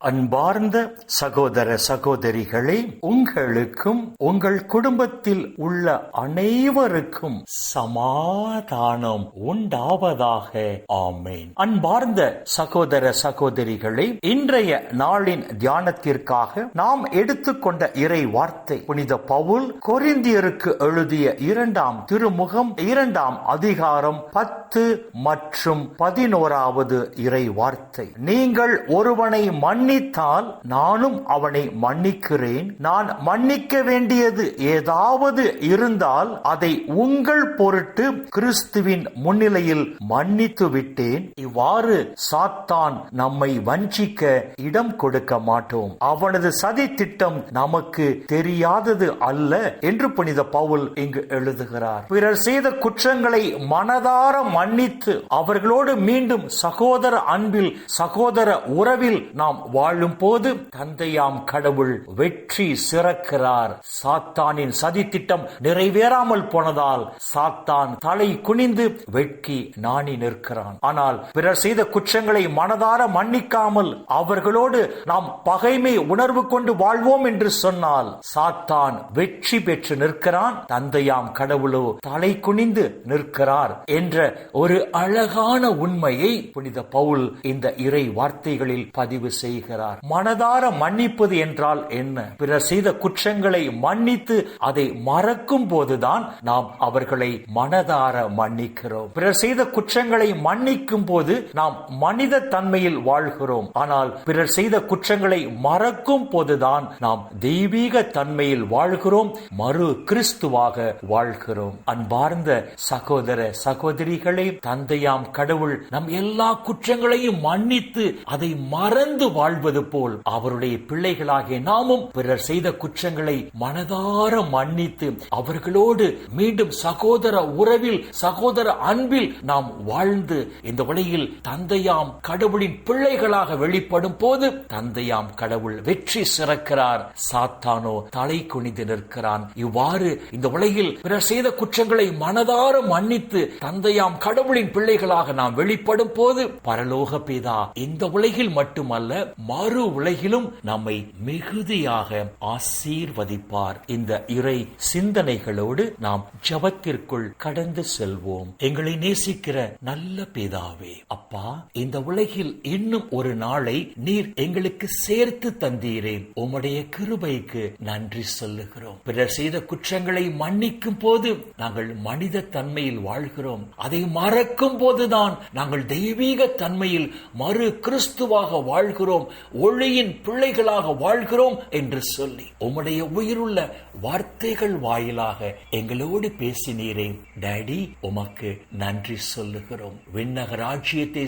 அன்பார்ந்த சகோதர சகோதரிகளே உங்களுக்கும் உங்கள் குடும்பத்தில் உள்ள அனைவருக்கும் சமாதானம் உண்டாவதாக. ஆமேன். அன்பார்ந்த சகோதர சகோதரிகளே இன்றைய நாளின் தியானத்திற்காக நாம் எடுத்துக்கொண்ட இறை வார்த்தை புனித பவுல் கொரிந்தியருக்கு எழுதிய இரண்டாம் திருமுகம் இரண்டாம் அதிகாரம் பத்து மற்றும் பதினோராவது இறை வார்த்தை நீங்கள் ஒருவனை மண் மன்னித்தால் நானும் அவனை மன்னிக்கிறேன். நான் மன்னிக்க வேண்டியது ஏதாவது இருந்தால் அதை உங்கள் பொருட்டு கிறிஸ்துவின் முன்னிலையில் மன்னித்து விட்டேன். இவ்வாறு சாத்தான் நம்மை வஞ்சிக்க இடம் கொடுக்க மாட்டோம். அவனது சதி திட்டம் நமக்கு தெரியாதது அல்ல என்று புனித பவுல் இங்கு எழுதுகிறார். பிறர் செய்த குற்றங்களை மனதார மன்னித்து அவர்களோடு மீண்டும் சகோதர அன்பில் சகோதர உறவில் நாம் வாழும் போது தந்தையாம் கடவுள் வெற்றி சிறக்கிறார். சாத்தானின் சதி திட்டம் நிறைவேறாமல் போனதால் சாத்தான் தலை குனிந்து வெட்கி நாணி நிற்கிறான். ஆனால் பிறர் செய்த குற்றங்களை மனதார மன்னிக்காமல் அவர்களோடு நாம் பகைமை உணர்வு கொண்டு வாழ்வோம் என்று சொன்னால் சாத்தான் வெற்றி பெற்று நிற்கிறான். தந்தையாம் கடவுளோ தலை குனிந்து நிற்கிறார் என்ற ஒரு அழகான உண்மையை புனித பவுல் இந்த இறை வார்த்தைகளில் பதிவு செய்கிறார். மனதார மன்னிப்பது என்றால் என்ன? பிறர் செய்த குற்றங்களை மன்னித்து அதை மறக்கும் போதுதான் நாம் அவர்களை மனதார மன்னிக்கிறோம். பிறர் செய்த குற்றங்களை மன்னிக்கும் போது நாம் மனித தன்மையில் வாழ்கிறோம். ஆனால் பிறர் செய்த குற்றங்களை மறக்கும் போதுதான் நாம் தெய்வீக தன்மையில் வாழ்கிறோம். மறு கிறிஸ்துவாக வாழ்கிறோம். அன்பார்ந்த சகோதர சகோதரிகளே தந்தையாம் கடவுள் நம் எல்லா குற்றங்களையும் மன்னித்து அதை மறந்து வாழ்வது போல் அவருடைய பிள்ளைகளாகிய நாமும் பிறர் செய்த குற்றங்களை மனதார மன்னித்து அவர்களோடு மீண்டும் சகோதர உறவில் சகோதர அன்பில் நாம் வாழ்ந்து இந்த உலகில் தந்தையாம் கடவுளின் பிள்ளைகளாக வெளிப்படும் போது தந்தையாம் கடவுள் வெற்றி சிறக்கிறார். சாத்தானோ தலை குனிந்து நிற்கிறான். இவ்வாறு இந்த உலகில் பிறர் செய்த குற்றங்களை மனதார மன்னித்து தந்தையாம் கடவுளின் பிள்ளைகளாக நாம் வெளிப்படும் போது பரலோக பிதா இந்த உலகில் மட்டுமல்ல மறு உலகிலும் நம்மை மிகுதியாக ஆசீர்வதிப்பார். இந்த இறை சிந்தனைகளோடு நாம் ஜபத்திற்குள் கடந்து செல்வோம். எங்களை நேசிக்கிற நல்ல பிதாவே அப்பா இந்த உலகில் இன்னும் ஒரு நாளை நீர் எங்களுக்கு சேர்த்து தந்தீரே. உம்முடைய கிருபைக்கு நன்றி சொல்லுகிறோம். பிறர் செய்த குற்றங்களை மன்னிக்கும் போது நாங்கள் மனித தன்மையில் வாழ்கிறோம். அதை மறக்கும் போதுதான் நாங்கள் தெய்வீக தன்மையில் மறு கிறிஸ்துவாக வாழ்கிறோம். ஒளியின் பிள்ளைகளாக வாழ்கிறோம் என்று சொல்லி உம்முடைய உயிருள்ள வார்த்தைகள் வாயிலாக எங்களோடு பேசினீரே. டேடி உமக்கு நன்றி சொல்லுகிறோம். விண்ணக ராஜ்யத்தை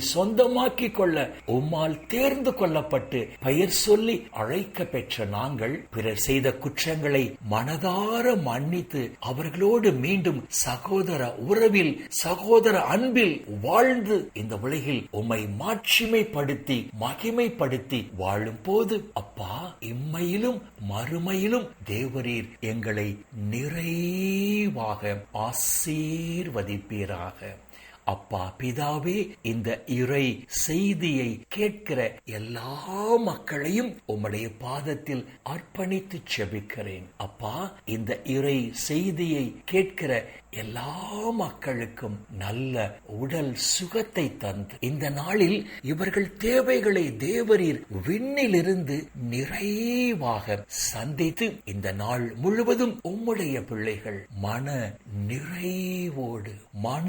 கொள்ள உம்மால் தேர்ந்து கொள்ளப்பட்டு பெயர் சொல்லி அழைக்க பெற்ற நாங்கள் பிறர் செய்த குற்றங்களை மனதார மன்னித்து அவர்களோடு மீண்டும் சகோதர உறவில் சகோதர அன்பில் வாழ்ந்து இந்த உலகில் உம்மை மாட்சிமைப்படுத்தி மகிமைப்படுத்தி வாழும் போது அப்பா இம்மையிலும் மறுமையிலும் தேவரீர் எங்களை நிறைவாக ஆசீர்வதிப்பீராக. அப்பா பிதாவே இந்த இறை செய்தியை கேட்கிற எல்லா மக்களையும் உம்முடைய பாதத்தில் அர்ப்பணித்து செபிக்கிறேன். அப்பா இந்த இறை செய்தியை கேட்கிற எல்லா மக்களுக்கும் நல்ல உடல் சுகத்தை தந்து இந்த நாளில் இவர்கள் தேவைகளை தேவரீர் விண்ணிலிருந்து நிறைவாக சந்தித்து இந்த நாள் முழுவதும் உம்முடைய பிள்ளைகள் மன நிறைவோடு மன